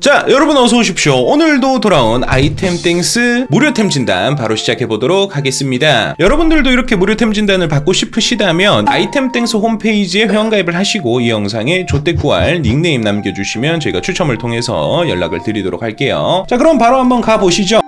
자, 여러분 어서 오십시오. 오늘도 돌아온 아이템 땡스 무료템 진단 바로 시작해 보도록 하겠습니다. 여러분들도 이렇게 무료템 진단을 받고 싶으시다면 아이템 땡스 홈페이지에 회원가입을 하시고 이 영상에 조떼꾸알 닉네임 남겨주시면 저희가 추첨을 통해서 연락을 드리도록 할게요. 자, 그럼 바로 한번 가보시죠.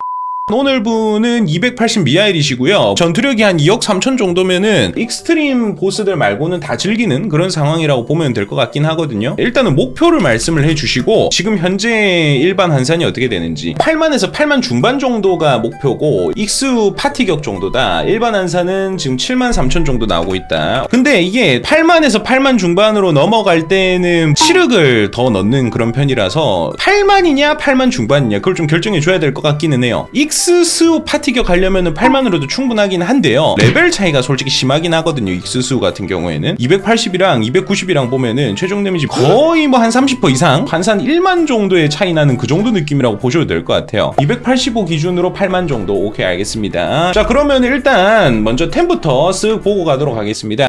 오늘 분은 280 미하일이시고요. 전투력이 한 2억 3천 정도면은 익스트림 보스들 말고는 다 즐기는 그런 상황이라고 보면 될 것 같긴 하거든요. 일단은 목표를 말씀을 해주시고 지금 현재 일반 한산이 어떻게 되는지 8만에서 8만 중반 정도가 목표고 익수 파티격 정도다. 일반 한산은 지금 7만 3천 정도 나오고 있다. 근데 이게 8만에서 8만 중반으로 넘어갈 때는 치력을 더 넣는 그런 편이라서 8만이냐 8만 중반이냐 그걸 좀 결정해 줘야 될 것 같기는 해요. 익 스스 파티격 가려면은 8만으로도 충분하긴 한데요. 레벨 차이가 솔직히 심하긴 하거든요. 익스스 같은 경우에는 280이랑 290이랑 보면은 최종 데미지 거의 뭐 한 30% 이상 환산 1만 정도의 차이 나는 그 정도 느낌이라고 보셔도 될 것 같아요. 285 기준으로 8만 정도 오케이 알겠습니다. 자 그러면 일단 먼저 템부터 쓱 보고 가도록 하겠습니다.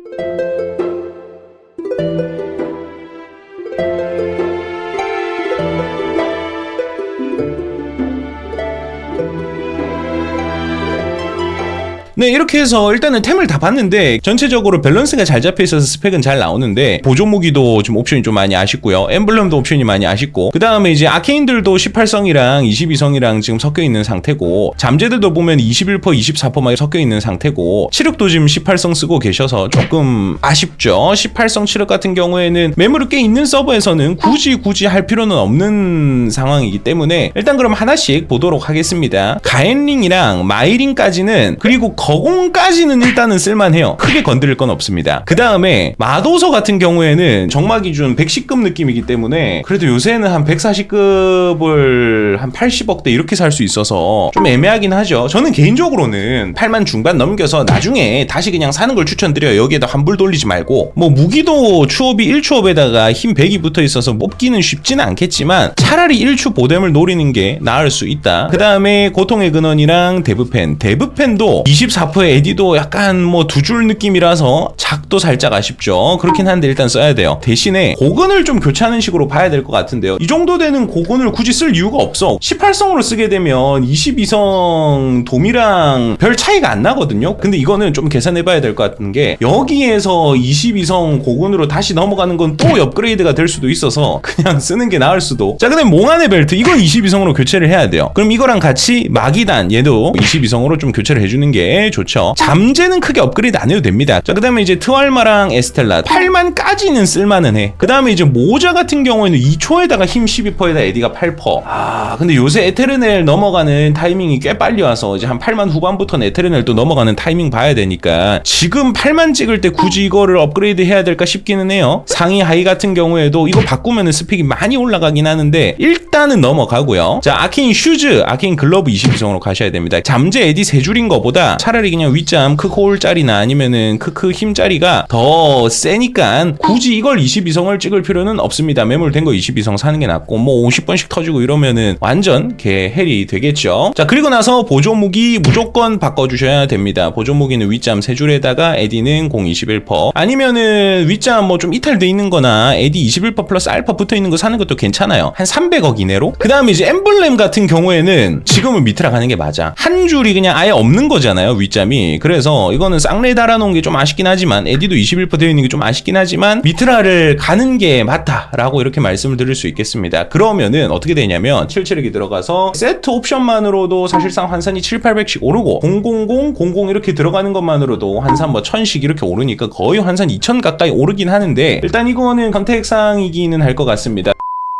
네 이렇게 해서 일단은 템을 다 봤는데 전체적으로 밸런스가 잘 잡혀 있어서 스펙은 잘 나오는데 보조 무기도 좀 옵션이 좀 많이 아쉽고요. 엠블럼도 옵션이 많이 아쉽고 그 다음에 이제 아케인들도 18성이랑 22성이랑 지금 섞여 있는 상태고 잠재들도 보면 21% 24%막 섞여 있는 상태고 치력도 지금 18성 쓰고 계셔서 조금 아쉽죠. 18성 치력 같은 경우에는 매물이 꽤 있는 서버에서는 굳이 굳이 할 필요는 없는 상황이기 때문에 일단 그럼 하나씩 보도록 하겠습니다. 가엔링이랑 마이링까지는 그리고 거 공까지는 일단은 쓸만해요. 크게 건드릴 건 없습니다. 그 다음에 마도서 같은 경우에는 정마 기준 110급 느낌이기 때문에 그래도 요새는 한 140급을 한 80억대 이렇게 살 수 있어서 좀 애매하긴 하죠. 저는 개인적으로는 8만 중반 넘겨서 나중에 다시 그냥 사는 걸 추천드려요. 여기에다 환불 돌리지 말고 뭐 무기도 추업이 1추업에다가 힘 100이 붙어 있어서 뽑기는 쉽지는 않겠지만 차라리 1추 보뎀을 노리는 게 나을 수 있다. 그 다음에 고통의 근원이랑 데브펜 데브펜도 24%의 에디도 약간 뭐 두 줄 느낌이라서 작도 살짝 아쉽죠. 그렇긴 한데 일단 써야 돼요. 대신에 고근을 좀 교체하는 식으로 봐야 될 것 같은데요. 이 정도 되는 고근을 굳이 쓸 이유가 없어. 18성으로 쓰게 되면 22성 돔이랑 별 차이가 안 나거든요. 근데 이거는 좀 계산해 봐야 될 것 같은 게 여기에서 22성 고근으로 다시 넘어가는 건 또 업그레이드가 될 수도 있어서 그냥 쓰는 게 나을 수도. 자, 근데 몽환의 벨트 이건 22성으로 교체를 해야 돼요. 그럼 이거랑 같이 마기단 얘도 22성으로 좀 교체를 해주는 게 좋죠. 잠재는 크게 업그레이드 안 해도 됩니다. 자, 그 다음에 이제 트왈마랑 에스텔라 8만까지는 쓸만은 해. 그 다음에 이제 모자 같은 경우에는 2초에다가 힘 12%에다 에디가 8%. 아, 근데 요새 에테르넬 넘어가는 타이밍이 꽤 빨리 와서 이제 한 8만 후반부터는 에테르넬 또 넘어가는 타이밍 봐야 되니까 지금 8만 찍을 때 굳이 이거를 업그레이드 해야 될까 싶기는 해요. 상위 하이 같은 경우에도 이거 바꾸면은 스펙이 많이 올라가긴 하는데 일단은 넘어가고요. 자, 아케인 슈즈, 아케인 글러브 22성으로 가셔야 됩니다. 잠재 에디 세 줄인 거보다 차라리 그냥 윗잠 크코올짜리나 아니면은 크크 힘짜리가 더 세니까 굳이 이걸 22성을 찍을 필요는 없습니다. 매물된 거 22성 사는 게 낫고 뭐 50번씩 터지고 이러면은 완전 개 헬이 되겠죠. 자 그리고 나서 보조 무기 무조건 바꿔주셔야 됩니다. 보조 무기는 윗잠 세 줄에다가 에디는 0 21% 아니면은 윗잠 뭐 좀 이탈돼 있는 거나 에디 21% 플러스 알파 붙어 있는 거 사는 것도 괜찮아요. 한 300억 이내로. 그 다음에 이제 엠블렘 같은 경우에는 지금은 밑으로 가는 게 맞아. 한 줄이 그냥 아예 없는 거잖아요. 윗잠이. 그래서 이거는 쌍레 달아놓은 게 좀 아쉽긴 하지만 에디도 21% 되어 있는 게 좀 아쉽긴 하지만 미트라를 가는 게 맞다라고 이렇게 말씀을 드릴 수 있겠습니다. 그러면은 어떻게 되냐면 77이 들어가서 세트 옵션만으로도 사실상 환산이 7, 800씩 오르고 000, 00 이렇게 들어가는 것만으로도 환산 뭐 1000씩 이렇게 오르니까 거의 환산 2000 가까이 오르긴 하는데 일단 이거는 컨택상이기는 할 것 같습니다.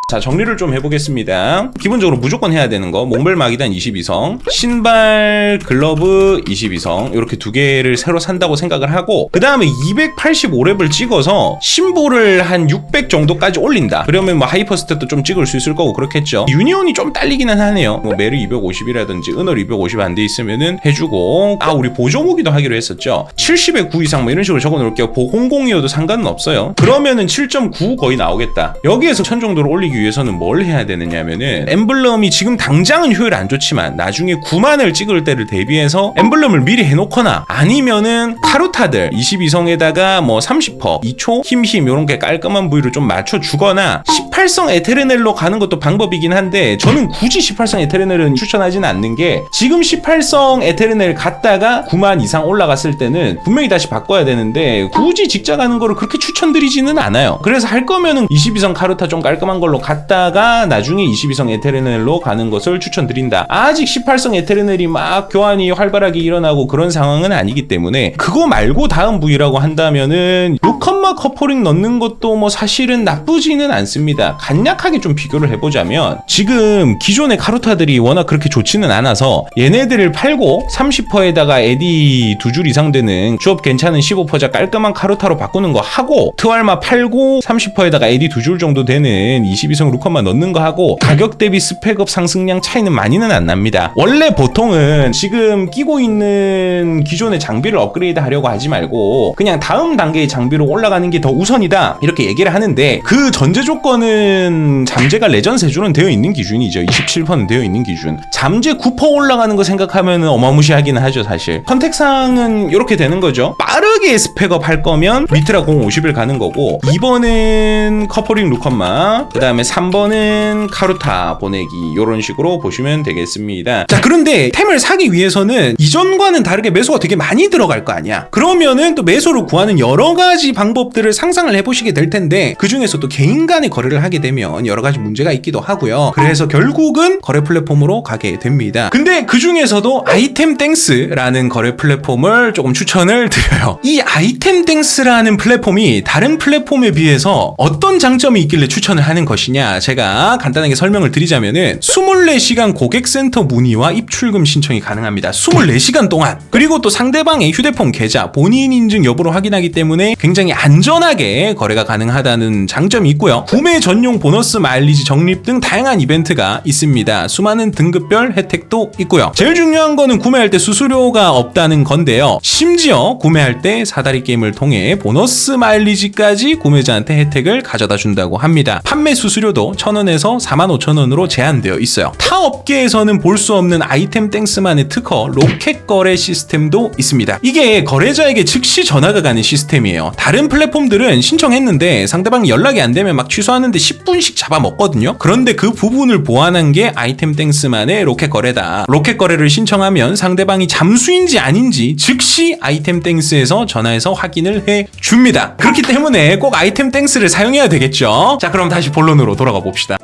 자 정리를 좀 해보겠습니다. 기본적으로 무조건 해야 되는 거. 몽벨 마기단 22성 신발 글러브 22성 이렇게 두 개를 새로 산다고 생각을 하고 그 다음에 285렙을 찍어서 심볼을 한600 정도까지 올린다. 그러면 뭐 하이퍼스탯도 좀 찍을 수 있을 거고 그렇겠죠. 유니온이 좀 딸리기는 하네요. 뭐 메르 250이라든지 은얼 250 안 돼 있으면은 해주고 아 우리 보조무기도 하기로 했었죠. 70에 9 이상 뭐 이런 식으로 적어 놓을게요. 보공공이어도 상관은 없어요. 그러면은 7.9 거의 나오겠다. 여기에서 1000 정도로 올리기 살리기 위해서는 뭘 해야 되느냐면은 엠블럼이 지금 당장은 효율 안 좋지만 나중에 9만을 찍을 때를 대비해서 엠블럼을 미리 해놓거나 아니면은 카루타들 22성에다가 뭐 30퍼 2초 힘힘 요런 게 깔끔한 부위를 좀 맞춰주거나 18성 에테르넬로 가는 것도 방법이긴 한데 저는 굳이 18성 에테르넬은 추천하지는 않는 게 지금 18성 에테르넬 갔다가 9만 이상 올라갔을 때는 분명히 다시 바꿔야 되는데 굳이 직자 가는 거를 그렇게 추천드리지는 않아요. 그래서 할 거면은 22성 카르타 좀 깔끔한 걸로 갔다가 나중에 22성 에테르넬로 가는 것을 추천드린다. 아직 18성 에테르넬이 막 교환이 활발하게 일어나고 그런 상황은 아니기 때문에 그거 말고 다음 부위라고 한다면은 6컴마 커퍼링 넣는 것도 뭐 사실은 나쁘지는 않습니다. 간략하게 좀 비교를 해보자면 지금 기존의 카루타들이 워낙 그렇게 좋지는 않아서 얘네들을 팔고 30퍼에다가 에디 두 줄 이상 되는 주업 괜찮은 15퍼자 깔끔한 카루타로 바꾸는 거 하고 트왈마 팔고 30퍼에다가 에디 두 줄 정도 되는 22성 루커마 넣는 거 하고 가격 대비 스펙업 상승량 차이는 많이는 안 납니다. 원래 보통은 지금 끼고 있는 기존의 장비를 업그레이드 하려고 하지 말고 그냥 다음 단계의 장비로 올라가는 게 더 우선이다. 이렇게 얘기를 하는데 그 전제 조건은 잠재가 레전 세줄은 되어 있는 기준이죠. 27%는 되어 있는 기준. 잠재 9% 올라가는 거 생각하면 어마무시하기는 하죠 사실. 컨택상은 이렇게 되는 거죠. 빠 르게 스펙업 할 거면 미트라 050을 가는 거고 2번은 커퍼링 루컨마 그 다음에 3번은 카루타 보내기 이런 식으로 보시면 되겠습니다. 자 그런데 템을 사기 위해서는 이전과는 다르게 매수가 되게 많이 들어갈 거 아니야. 그러면은 또 매수를 구하는 여러 가지 방법들을 상상을 해보시게 될 텐데 그 중에서 또 개인 간의 거래를 하게 되면 여러 가지 문제가 있기도 하고요. 그래서 결국은 거래 플랫폼으로 가게 됩니다. 근데 그 중에서도 아이템 땡스라는 거래 플랫폼을 조금 추천을 드려요 이 아이템 땡스라는 플랫폼이 다른 플랫폼에 비해서 어떤 장점이 있길래 추천을 하는 것이냐? 제가 간단하게 설명을 드리자면은 24시간 고객센터 문의와 입출금 신청이 가능합니다. 24시간 동안. 그리고 또 상대방의 휴대폰 계좌 본인 인증 여부를 확인하기 때문에 굉장히 안전하게 거래가 가능하다는 장점이 있고요. 구매 전용 보너스 마일리지 적립 등 다양한 이벤트가 있습니다. 수많은 등급별 혜택도 있고요. 제일 중요한 거는 구매할 때 수수료가 없다는 건데요. 심지어 구매할 때 사다리 게임을 통해 보너스 마일리지까지 구매자한테 혜택을 가져다 준다고 합니다. 판매 수수료도 1000원에서 45,000원으로 제한되어 있어요. 타 업계에서는 볼 수 없는 아이템 땡스만의 특허 로켓 거래 시스템도 있습니다. 이게 거래자에게 즉시 전화가 가는 시스템이에요. 다른 플랫폼들은 신청했는데 상대방이 연락이 안 되면 막 취소하는데 10분씩 잡아먹거든요. 그런데 그 부분을 보완한 게 아이템 땡스만의 로켓 거래다. 로켓 거래를 신청하면 상대방이 잠수인지 아닌지 즉시 아이템 땡스에서 전화해서 확인을 해 줍니다. 그렇기 때문에 꼭 아이템 땡스를 사용해야 되겠죠? 자 그럼 다시 본론으로 돌아가 봅시다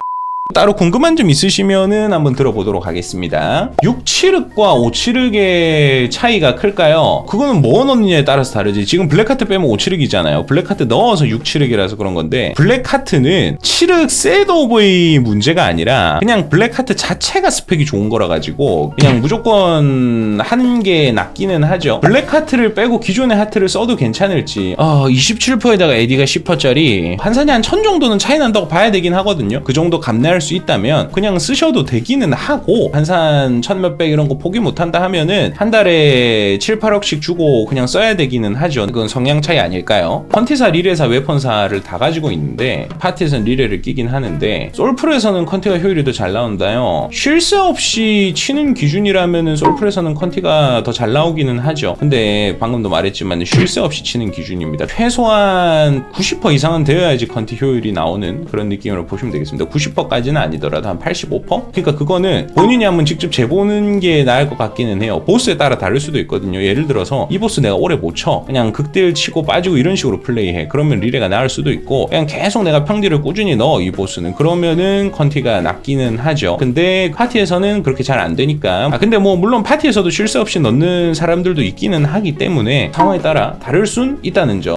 따로 궁금한 점 있으시면은 한번 들어보도록 하겠습니다. 6칠흑과 5칠흑의 차이가 클까요? 그거는 뭐 넣느냐에 따라서 다르지. 지금 블랙하트 빼면 5칠흑이잖아요. 블랙하트 넣어서 6칠흑이라서 그런 건데 블랙하트는 칠흑 셋 오브의 문제가 아니라 그냥 블랙하트 자체가 스펙이 좋은 거라 가지고 그냥 무조건 하는 게 낫기는 하죠. 블랙하트를 빼고 기존의 하트를 써도 괜찮을지. 어, 27%에다가 에디가 10%짜리 환산이 한 1000 정도는 차이 난다고 봐야 되긴 하거든요. 그 정도 감내할 수 있다면 그냥 쓰셔도 되기는 하고 한산 천 몇백 이런 거 포기 못한다 하면은 한 달에 7, 8억씩 주고 그냥 써야 되기는 하죠. 그건 성향 차이 아닐까요? 컨티사, 리레사, 웨폰사를 다 가지고 있는데 파티에서는 리레를 끼긴 하는데 솔플에서는 컨티가 효율이 더 잘 나온다요. 쉴 새 없이 치는 기준이라면은 솔플에서는 컨티가 더 잘 나오기는 하죠. 근데 방금도 말했지만 쉴 새 없이 치는 기준입니다. 최소한 90% 이상은 되어야지 컨티 효율이 나오는 그런 느낌으로 보시면 되겠습니다. 90%까지 는 아니더라도 한 85%? 그러니까 그거는 본인이 한번 직접 재보는 게 나을 것 같기는 해요. 보스에 따라 다를 수도 있거든요. 예를 들어서 이 보스 내가 오래 못 쳐. 그냥 극딜 치고 빠지고 이런 식으로 플레이해. 그러면 리레가 나을 수도 있고 그냥 계속 내가 평딜을 꾸준히 넣어 이 보스는. 그러면은 컨티가 낫기는 하죠. 근데 파티에서는 그렇게 잘 안 되니까. 아 근데 뭐 물론 파티에서도 쉴새 없이 넣는 사람들도 있기는 하기 때문에 상황에 따라 다를 순 있다는 점.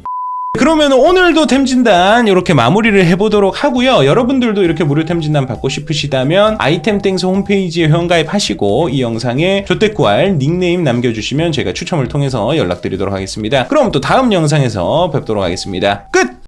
그러면 오늘도 템진단 이렇게 마무리를 해보도록 하고요. 여러분들도 이렇게 무료 템진단 받고 싶으시다면 아이템 땡스 홈페이지에 회원가입하시고 이 영상에 조태꾸알 닉네임 남겨주시면 제가 추첨을 통해서 연락드리도록 하겠습니다. 그럼 또 다음 영상에서 뵙도록 하겠습니다. 끝!